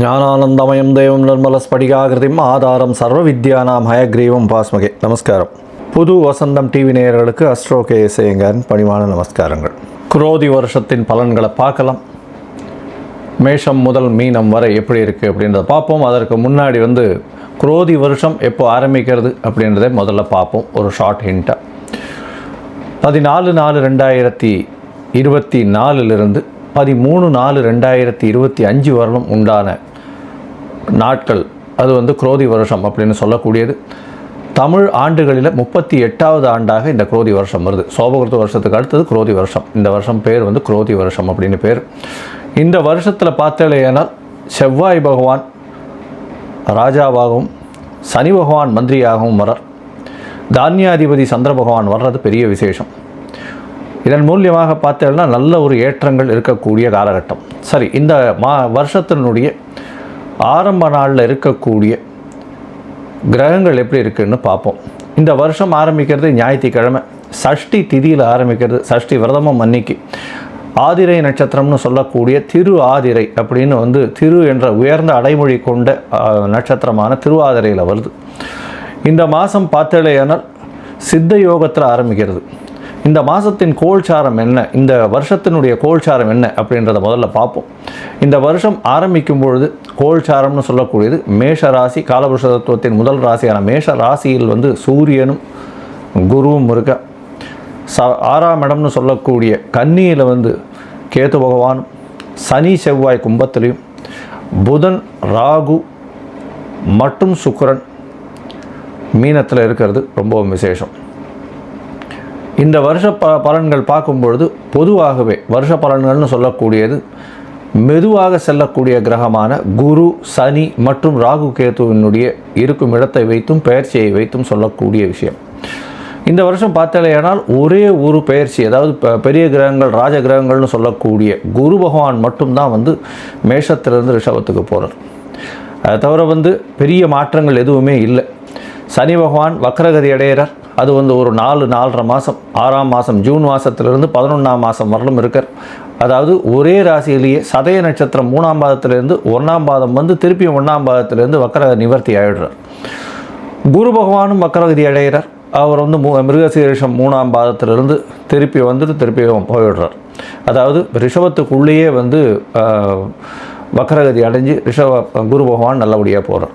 ஞானானந்தமயம் தெய்வம் நிர்மல ஸ்படிகாகிருதிம் ஆதாரம் சர்வ வித்யானாம் ஹயக்ரீவம் பாஸ்மகே. நமஸ்காரம். புது வசந்தம் டிவி நேயர்களுக்கு அஸ்ட்ரோ கே எஸ்ஐயங்காரின் பணிவான நமஸ்காரங்கள். குரோதி வருஷத்தின் பலன்களை பார்க்கலாம். மேஷம் முதல் மீனம் வரை எப்படி இருக்குது அப்படின்றத பார்ப்போம். அதற்கு முன்னாடி வந்து குரோதி வருஷம் எப்போ ஆரம்பிக்கிறது அப்படின்றத முதல்ல பார்ப்போம். ஒரு ஷார்ட் ஹிண்ட்டாக பதினாலு நாலு ரெண்டாயிரத்தி இருபத்தி நாலுலேருந்து பதிமூணு நாலு ரெண்டாயிரத்தி இருபத்தி அஞ்சு வருடம் உண்டான நாட்கள். அது வந்து குரோதி வருஷம் அப்படின்னு சொல்லக்கூடியது. தமிழ் ஆண்டுகளில் முப்பத்தி எட்டாவது ஆண்டாக இந்த குரோதி வருஷம் வருது. சோபகிருத்த வருஷத்துக்கு அடுத்தது குரோதி வருஷம். இந்த வருஷம் பேர் வந்து குரோதி வருஷம் அப்படின்னு பேர். இந்த வருஷத்தில் பார்த்தேனால் செவ்வாய் பகவான் ராஜாவாகவும் சனி பகவான் மந்திரியாகவும் வரார் தானியாதிபதி சந்திர பகவான் வர்றது பெரிய விசேஷம். இதன் மூலியமாக பார்த்தேன்னா நல்ல ஒரு ஏற்றங்கள் இருக்கக்கூடிய காலகட்டம். சரி இந்த மா வருஷத்தினுடைய ஆரம்ப நாளில் இருக்கக்கூடிய கிரகங்கள் எப்படி இருக்குன்னு பார்ப்போம். இந்த வருஷம் ஆரம்பிக்கிறது ஞாயிற்றுக்கிழமை. சஷ்டி திதியில் ஆரம்பிக்கிறது சஷ்டி விரதமும் அன்னைக்கு. ஆதிரை நட்சத்திரம்னு சொல்லக்கூடிய திரு ஆதிரை அப்படின்னு வந்து திரு என்ற உயர்ந்த அடைமொழி கொண்ட நட்சத்திரமான திருவாதிரையில் வருது. இந்த மாதம் பார்த்தேலையானால் சித்த யோகத்தில் ஆரம்பிக்கிறது. இந்த மாதத்தின் கோல்சாரம் என்ன? இந்த வருஷத்தினுடைய கோல்சாரம் என்ன? அப்படின்றத முதல்ல பார்ப்போம். இந்த வருஷம் ஆரம்பிக்கும் பொழுது கோல்சாரம்னு சொல்லக்கூடியது மேஷ ராசி காலபுருஷ தத்துவத்தின் முதல் ராசியான மேஷ ராசியில் வந்து சூரியனும் குருவும் இருக்க. ச ஆறாம் இடம்னு சொல்லக்கூடிய கன்னியில் வந்து கேது பகவானும் சனி செவ்வாய் கும்பத்திலையும் புதன் ராகு மற்றும் சுக்கரன் மீனத்தில் இருக்கிறது ரொம்பவும் விசேஷம். இந்த வருஷ ப பலன்கள் பார்க்கும்பொழுது பொதுவாகவே வருஷ பலன்கள்னு சொல்லக்கூடியது மெதுவாக செல்லக்கூடிய கிரகமான குரு சனி மற்றும் ராகு கேத்துவினுடைய இருக்கும் இடத்தை வைத்தும் பெயர்ச்சியை வைத்தும் சொல்லக்கூடிய விஷயம். இந்த வருஷம் பார்த்தாலேயானால் ஒரே ஒரு பெயர்ச்சி அதாவது பெரிய கிரகங்கள் ராஜ கிரகங்கள்னு சொல்லக்கூடிய குரு பகவான் மட்டும்தான் வந்து மேஷத்திலிருந்து ரிஷபத்துக்கு போகிறார் அதை தவிர வந்து பெரிய மாற்றங்கள் எதுவுமே இல்லை. சனி பகவான் வக்ரகதி அடையிறார் அது வந்து ஒரு நாலு நாலரை மாதம் ஆறாம் மாதம் ஜூன் மாதத்துலேருந்து பதினொன்றாம் மாதம் வரலும் இருக்கார். அதாவது ஒரே ராசியிலேயே சதய நட்சத்திரம் மூணாம் பாதத்திலிருந்து ஒன்றாம் பாதம் வந்து திருப்பியும் ஒன்றாம் பாதத்திலேருந்து வக்கர நிவர்த்தி ஆகிடுறார் குரு பகவானும் வக்கரகதி அடைகிறார். அவர் வந்து மூ மிருகசீரிஷம் மூணாம் பாதத்திலிருந்து திருப்பி வந்துட்டு திருப்பி போயிடுறார். அதாவது ரிஷபத்துக்குள்ளேயே வந்து வக்கரகதி அடைஞ்சு ரிஷப குரு பகவான் நல்லபடியாக போகிறார்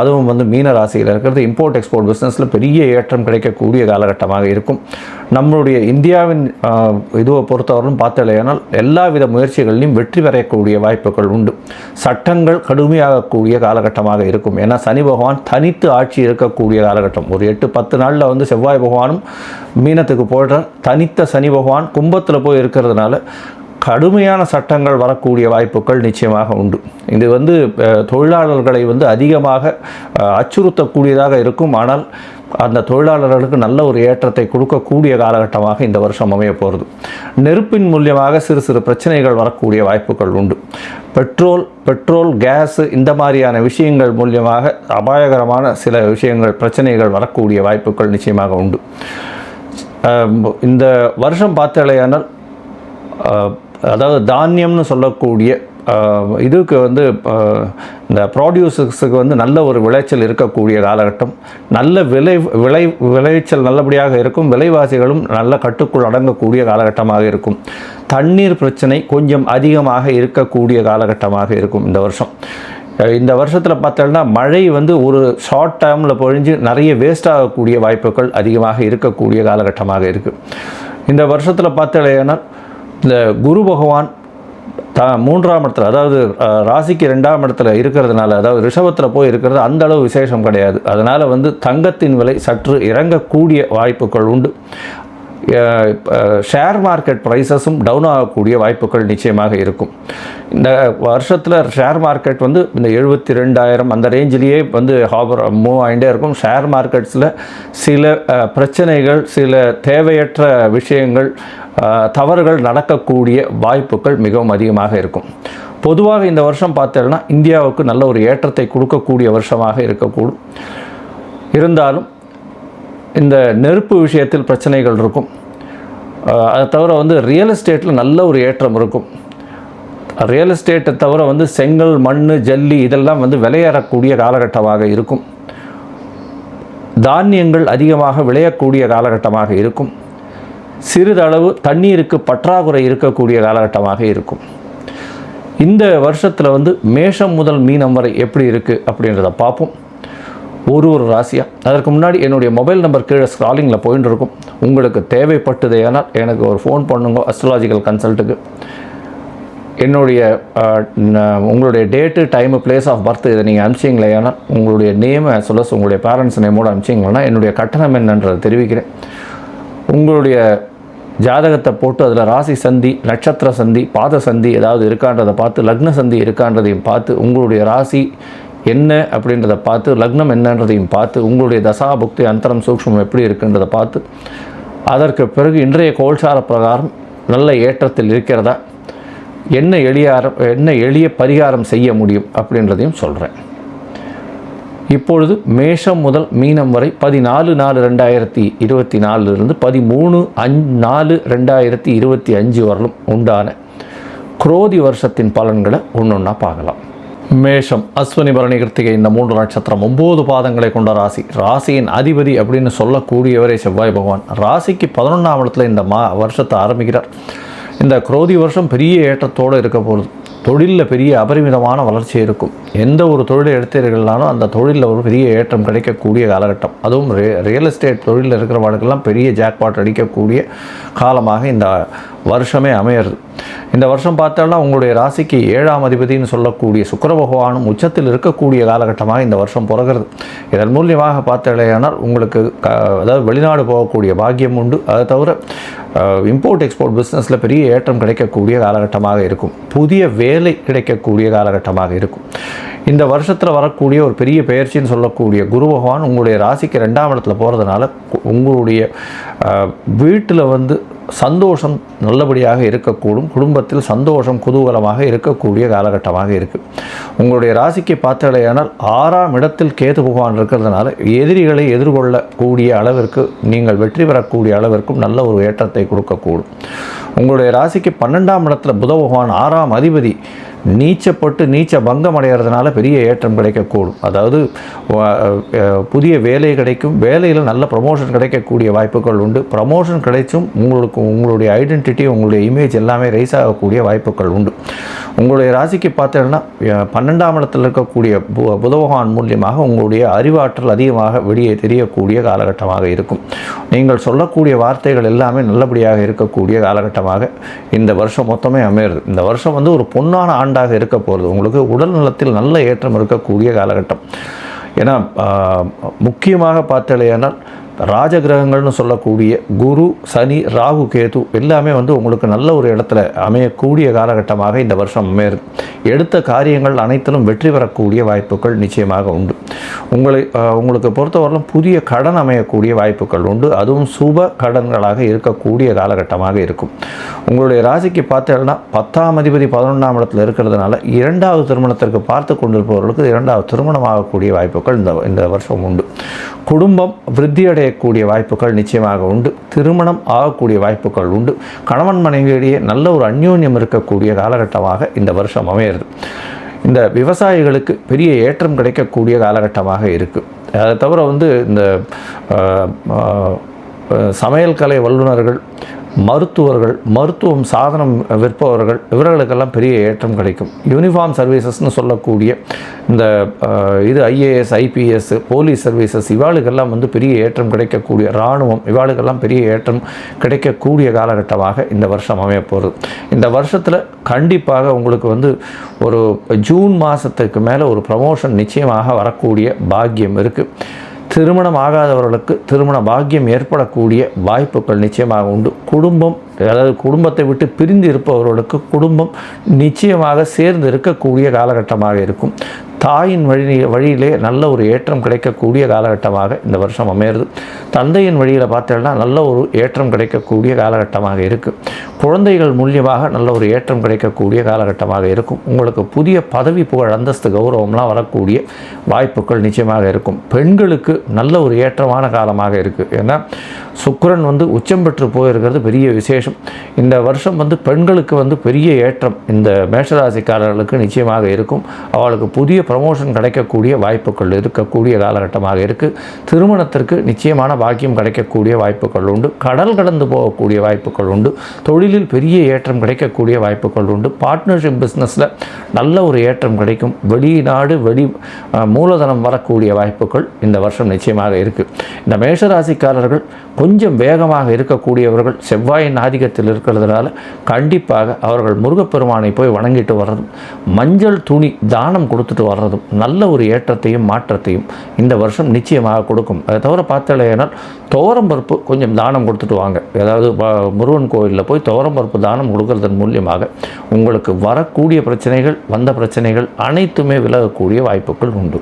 அதுவும் வந்து மீன ராசியில் இருக்கிறது இம்போர்ட் எக்ஸ்போர்ட் பிஸ்னஸில் பெரிய ஏற்றம் கிடைக்கக்கூடிய காலகட்டமாக இருக்கும். நம்மளுடைய இந்தியாவின் இதுவை பொறுத்தவரையும் பார்த்தலையானால் எல்லா வித முயற்சிகளிலும் வெற்றி பெறக்கூடிய வாய்ப்புகள் உண்டு. சட்டங்கள் கடுமையாகக்கூடிய காலகட்டமாக இருக்கும். ஏன்னா சனி பகவான் தனித்து ஆட்சி இருக்கக்கூடிய காலகட்டம். ஒரு எட்டு பத்து நாளில் வந்து செவ்வாய் பகவானும் மீனத்துக்கு போடுறார் தனித்த சனி பகவான் கும்பத்தில் போய் இருக்கிறதுனால கடுமையான சட்டங்கள் வரக்கூடிய வாய்ப்புகள் நிச்சயமாக உண்டு. இது வந்து தொழிலாளர்களை வந்து அதிகமாக அச்சுறுத்தக்கூடியதாக இருக்கும். ஆனால் அந்த தொழிலாளர்களுக்கு நல்ல ஒரு ஏற்றத்தை கொடுக்கக்கூடிய காலகட்டமாக இந்த வருஷம் அமைய போகிறது நெருப்பின் மூலியமாக சிறு சிறு பிரச்சனைகள் வரக்கூடிய வாய்ப்புகள் உண்டு. பெட்ரோல் பெட்ரோல் கேஸ் இந்த மாதிரியான விஷயங்கள் மூலியமாக அபாயகரமான சில விஷயங்கள் பிரச்சனைகள் வரக்கூடிய வாய்ப்புகள் நிச்சயமாக உண்டு. இந்த வருஷம் பார்த்தாலேயானால் அதாவது தானியம்னு சொல்லக்கூடிய இதுக்கு வந்து இந்த ப்ராடியூசர்ஸுக்கு வந்து நல்ல ஒரு விளைச்சல் இருக்கக்கூடிய காலகட்டம். நல்ல விளை விளை விளைச்சல் நல்லபடியாக இருக்கும். விலைவாசிகளும் நல்ல கட்டுக்குள் அடங்கக்கூடிய காலகட்டமாக இருக்கும். தண்ணீர் பிரச்சனை கொஞ்சம் அதிகமாக இருக்கக்கூடிய காலகட்டமாக இருக்கும் இந்த வருஷம். இந்த வருஷத்தில் பார்த்தோம்னா மழை வந்து ஒரு ஷார்ட் டேர்மில் பொழிஞ்சு நிறைய வேஸ்ட் ஆகக்கூடிய வாய்ப்புகள் அதிகமாக இருக்கக்கூடிய காலகட்டமாக இருக்குது இந்த வருஷத்தில் பார்த்தலையானால் இந்த குரு பகவான் த மூன்றாம் இடத்துல அதாவது ராசிக்கு ரெண்டாம் இடத்துல இருக்கிறதுனால அதாவது ரிஷபத்தில் போய் இருக்கிறது அந்த அளவு விசேஷம் கிடையாது. அதனால் வந்து தங்கத்தின் விலை சற்று இறங்கக்கூடிய வாய்ப்புகள் உண்டு. ஷேர் மார்க்கெட் ப்ரைஸஸும் டவுன் ஆகக்கூடிய வாய்ப்புகள் நிச்சயமாக இருக்கும். இந்த வருஷத்தில் ஷேர் மார்க்கெட் வந்து இந்த எழுபத்தி ரெண்டாயிரம் அந்த ரேஞ்சிலேயே வந்து ஹாபர் மூவ் ஆகிட்டே இருக்கும். ஷேர் மார்க்கெட்ஸில் சில பிரச்சனைகள் சில தேவையற்ற விஷயங்கள் தவறுகள் நடக்கக்கூடிய வாய்ப்புகள் மிகவும் அதிகமாக இருக்கும். பொதுவாக இந்த வருஷம் பார்த்தோன்னா இந்தியாவுக்கு நல்ல ஒரு ஏற்றத்தை கொடுக்கக்கூடிய வருஷமாக இருக்கக்கூடும். இருந்தாலும் இந்த நெருப்பு விஷயத்தில் பிரச்சனைகள் இருக்கும். அதை தவிர வந்து ரியல் எஸ்டேட்டில் நல்ல ஒரு ஏற்றம் இருக்கும். ரியல் எஸ்டேட்டை தவிர வந்து செங்கல் மண் ஜல்லி இதெல்லாம் வந்து விளையேறக்கூடிய காலகட்டமாக இருக்கும். தானியங்கள் அதிகமாக விளையக்கூடிய காலகட்டமாக இருக்கும். சிறிதளவு தண்ணீருக்கு பற்றாக்குறை இருக்கக்கூடிய காலகட்டமாக இருக்கும். இந்த வருஷத்தில் வந்து மேஷம் முதல் மீனம் வரை எப்படி இருக்குது அப்படின்றத பார்ப்போம். ஒரு ஒரு ராசியாக அதற்கு முன்னாடி என்னுடைய மொபைல் நம்பர் கீழே ஸ்க்ராலிங்கில் போயின்னு இருக்கும் உங்களுக்கு தேவைப்பட்டதேனால் எனக்கு ஒரு ஃபோன் பண்ணுங்க அஸ்ட்ராலாஜிக்கல் கன்சல்ட்டுக்கு என்னுடைய உங்களுடைய date time place of birth இதை நீங்கள் அனுப்பிச்சிங்களே ஏன்னா உங்களுடைய நேமை as உங்களுடைய பேரண்ட்ஸ் நேமோடு அனுப்பிச்சிங்களேன்னா என்னுடைய கட்டணம் என்னன்றதை தெரிவிக்கிறேன். உங்களுடைய ஜாதகத்தை போட்டு அதில் ராசி சந்தி நட்சத்திர சந்தி பாத சந்தி ஏதாவது இருக்கான்றதை பார்த்து லக்ன சந்தி இருக்கான்றதையும் பார்த்து உங்களுடைய ராசி என்ன அப்படின்றத பார்த்து லக்னம் என்னன்றதையும் பார்த்து உங்களுடைய தசா புக்தி அந்தரம் சூக்ஷ்மம் எப்படி இருக்குன்றதை பார்த்து அதற்கு பிறகு இன்றைய கோல்சார பிரகாரம் நல்ல ஏற்றத்தில் இருக்கிறதா? என்ன எளியாரம் என்ன எளிய பரிகாரம் செய்ய முடியும் அப்படின்றதையும் சொல்கிறேன் இப்பொழுது மேஷம் முதல் மீனம் வரை பதினாலு நாலு ரெண்டாயிரத்தி இருபத்தி நாலுலேருந்து பதிமூணு அஞ் நாலு ரெண்டாயிரத்தி இருபத்தி அஞ்சு வரலும் உண்டான குரோதி வருஷத்தின் பலன்களை ஒன்று ஒன்றா பார்க்கலாம். மேஷம் அஸ்வினி பரணி கிருத்திகை இந்த மூன்று நட்சத்திரம் ஒம்பது பாதங்களை கொண்ட ராசி. ராசியின் அதிபதி அப்படின்னு சொல்லக்கூடியவரே செவ்வாய் பகவான். ராசிக்கு பதினொன்றாம் இடத்துல இந்த மா வருஷத்தை ஆரம்பிக்கிறார். இந்த குரோதி வருஷம் பெரிய ஏற்றத்தோடு இருக்க போகுது. தொழிலில் பெரிய அபரிமிதமான வளர்ச்சி இருக்கும். எந்த ஒரு தொழிலை எடுத்தீர்கள்னாலும் அந்த தொழிலில் ஒரு பெரிய ஏற்றம் கிடைக்கக்கூடிய காலகட்டம். அதுவும் ரியல் எஸ்டேட் தொழிலில் இருக்கிறவர்களுக்கெல்லாம் பெரிய ஜாக்பாட் அடிக்கக்கூடிய காலமாக இந்த வருஷமே அமையிறது. இந்த வருஷம் பார்த்தோம்னா உங்களுடைய ராசிக்கு ஏழாம் அதிபதினு சொல்லக்கூடிய சுக்கர பகவானும் உச்சத்தில் இருக்கக்கூடிய காலகட்டமாக இந்த வருஷம் பிறகுறது. இதன் மூலியமாக பார்த்தலையானால் உங்களுக்கு க அதாவது வெளிநாடு போகக்கூடிய பாக்கியம் உண்டு. அதை தவிர இம்போர்ட் எக்ஸ்போர்ட் பிஸ்னஸில் பெரிய ஏற்றம் கிடைக்கக்கூடிய காலகட்டமாக இருக்கும். புதிய வேலை கிடைக்கக்கூடிய காலகட்டமாக இருக்கும். இந்த வருஷத்தில் வரக்கூடிய ஒரு பெரிய பெயர்ச்சின்னு சொல்லக்கூடிய குரு பகவான் உங்களுடைய ராசிக்கு ரெண்டாம் இடத்துல போகிறதுனால உங்களுடைய வீட்டில் வந்து சந்தோஷம் நல்லபடியாக இருக்கக்கூடும். குடும்பத்தில் சந்தோஷம் குதூகலமாக இருக்கக்கூடிய காலகட்டமாக இருக்குது உங்களுடைய ராசிக்கு பார்த்தலையானால் ஆறாம் இடத்தில் கேது பகவான் இருக்கிறதுனால எதிரிகளை எதிர்கொள்ளக்கூடிய அளவிற்கு நீங்கள் வெற்றி பெறக்கூடிய அளவிற்கும் நல்ல ஒரு ஏற்றத்தை கொடுக்கக்கூடும். உங்களுடைய ராசிக்கு பன்னெண்டாம் இடத்துல புத பகவான் ஆறாம் அதிபதி நீச்சப்பட்டு நீச்ச பங்கம் அடைகிறதுனால பெரிய ஏற்றம் கிடைக்கக்கூடும். அதாவது புதிய வேலை கிடைக்கும். வேலையில் நல்ல ப்ரமோஷன் கிடைக்கக்கூடிய வாய்ப்புகள் உண்டு. ப்ரமோஷன் கிடைச்சும் உங்களுக்கு உங்களுடைய ஐடென்டிட்டி உங்களுடைய இமேஜ் எல்லாமே ரைஸ் ஆகக்கூடிய வாய்ப்புகள் உண்டு. உங்களுடைய ராசிக்கு பார்த்தீங்கன்னா பன்னெண்டாம் இடத்தில் இருக்கக்கூடிய பு- புதவகான் மூலியமாக உங்களுடைய அறிவாற்றல் அதிகமாக வெளியே தெரியக்கூடிய காலகட்டமாக இருக்கும். நீங்கள் சொல்லக்கூடிய வார்த்தைகள் எல்லாமே நல்லபடியாக இருக்கக்கூடிய காலகட்டமாக இந்த வருஷம் மொத்தமே அமையிறது. இந்த வருஷம் வந்து ஒரு பொன்னான ஆண்டாக இருக்க போகிறது உங்களுக்கு உடல் நலத்தில் நல்ல ஏற்றம் இருக்கக்கூடிய காலகட்டம். ஏன்னா முக்கியமாக பார்த்தலையானால் ராஜகிரகங்கள்னு சொல்லக்கூடிய குரு சனி ராகு கேது எல்லாமே வந்து உங்களுக்கு நல்ல ஒரு இடத்துல அமையக்கூடிய காலகட்டமாக இந்த வருஷம் அமையுது எடுத்த காரியங்கள் அனைத்திலும் வெற்றி பெறக்கூடிய வாய்ப்புகள் நிச்சயமாக உண்டு. உங்களை உங்களுக்கு பொறுத்தவரையிலும் புதிய கடன் அமையக்கூடிய வாய்ப்புகள் உண்டு. அதுவும் சுப கடன்களாக இருக்கக்கூடிய காலகட்டமாக இருக்கும். உங்களுடைய ராசிக்கு பார்த்தீங்கன்னா பத்தாம் அதிபதி பதினொன்றாம் இடத்துல இருக்கிறதுனால இரண்டாவது திருமணத்திற்கு பார்த்து கொண்டிருப்பவர்களுக்கு இரண்டாவது திருமணம் ஆகக்கூடிய வாய்ப்புகள் இந்த இந்த வருஷம் உண்டு. குடும்பம் விருத்தி அடையக்கூடிய வாய்ப்புகள் நிச்சயமாக உண்டு. திருமணம் ஆகக்கூடிய வாய்ப்புகள் உண்டு. கணவன் மனைவியிடையே நல்ல ஒரு அந்யோன்யம் இருக்கக்கூடிய காலகட்டமாக இந்த வருஷம் அமையிறது. இந்த விவசாயிகளுக்கு பெரிய ஏற்றம் கிடைக்கக்கூடிய காலகட்டமாக இருக்குது அதை தவிர வந்து இந்த சமையல் கலை வல்லுநர்கள் மருத்துவர்கள் மருத்துவம் சாதனம் விற்பவர்கள் இவர்களுக்கெல்லாம் பெரிய ஏற்றம் கிடைக்கும். யூனிஃபார்ம் சர்வீசஸ்னு சொல்லக்கூடிய இந்த இது ஐஏஎஸ் ஐபிஎஸ் போலீஸ் சர்வீசஸ் இவாளுக்கெல்லாம் வந்து பெரிய ஏற்றம் கிடைக்கக்கூடிய இராணுவம் இவாளுக்கெல்லாம் பெரிய ஏற்றம் கிடைக்கக்கூடிய காலகட்டமாக இந்த வருஷம் அமைய போகிறது இந்த வருஷத்தில் கண்டிப்பாக உங்களுக்கு வந்து ஒரு ஜூன் மாதத்துக்கு மேலே ஒரு ப்ரமோஷன் நிச்சயமாக வரக்கூடிய பாக்கியம் இருக்குது திருமணம் ஆகாதவர்களுக்கு திருமண பாக்கியம் ஏற்படக்கூடிய வாய்ப்புகள் நிச்சயமாக உண்டு. குடும்பம் அதாவது குடும்பத்தை விட்டு பிரிந்து இருப்பவர்களுக்கு குடும்பம் நிச்சயமாக சேர்ந்து இருக்கக்கூடிய காலகட்டமாக இருக்கும். தாயின் வழி வழியிலே நல்ல ஒரு ஏற்றம் கிடைக்கக்கூடிய காலகட்டமாக இந்த வருஷம் அமையிறது. தந்தையின் வழியில் பார்த்தீங்கன்னா நல்ல ஒரு ஏற்றம் கிடைக்கக்கூடிய காலகட்டமாக இருக்குது குழந்தைகள் மூலியமாக நல்ல ஒரு ஏற்றம் கிடைக்கக்கூடிய காலகட்டமாக இருக்கும். உங்களுக்கு புதிய பதவி புகழ் அந்தஸ்து கௌரவம்லாம் வரக்கூடிய வாய்ப்புகள் நிச்சயமாக இருக்கும். பெண்களுக்கு நல்ல ஒரு ஏற்றமான காலமாக இருக்குது ஏன்னா சுக்கிரன் வந்து உச்சம் பெற்று போயிருக்கிறது பெரிய விசேஷம். இந்த வருஷம் வந்து பெண்களுக்கு வந்து பெரிய ஏற்றம் இந்த மேஷராசிக்காரர்களுக்கு நிச்சயமாக இருக்கும். அவளுக்கு புதிய ப்ரமோஷன் கிடைக்கக்கூடிய வாய்ப்புகள் இருக்கக்கூடிய காலகட்டமாக இருக்குது திருமணத்திற்கு நிச்சயமான பாக்கியம் கிடைக்கக்கூடிய வாய்ப்புகள் உண்டு. கடல் கடந்து போகக்கூடிய வாய்ப்புகள் உண்டு. தொழிலில் பெரிய ஏற்றம் கிடைக்கக்கூடிய வாய்ப்புகள் உண்டு. பார்ட்னர்ஷிப் பிஸ்னஸில் நல்ல ஒரு ஏற்றம் கிடைக்கும். வெளிநாடு வெளி மூலதனம் வரக்கூடிய வாய்ப்புகள் இந்த வருஷம் நிச்சயமாக இருக்குது இந்த மேஷராசிக்காரர்கள் கொஞ்சம் வேகமாக இருக்கக்கூடியவர்கள் செவ்வாயின் ஆதிக்கத்தில் இருக்கிறதுனால கண்டிப்பாக அவர்கள் முருகப்பெருமானை போய் வணங்கிட்டு வர்றதும் மஞ்சள் துணி தானம் கொடுத்துட்டு வர வர்றதும் நல்ல ஒரு ஏற்றத்தையும் மாற்றத்தையும் இந்த வருஷம் நிச்சயமாக கொடுக்கும். அதை தவிர பார்த்தலையானால் துவரம் பருப்பு கொஞ்சம் தானம் கொடுத்துட்டு வாங்க. ஏதாவது முருகன் கோயிலில் போய் துவரம் பருப்பு தானம் கொடுக்கறதன் மூலியமாக உங்களுக்கு வரக்கூடிய பிரச்சனைகள் வந்த பிரச்சனைகள் அனைத்துமே விலகக்கூடிய வாய்ப்புகள் உண்டு.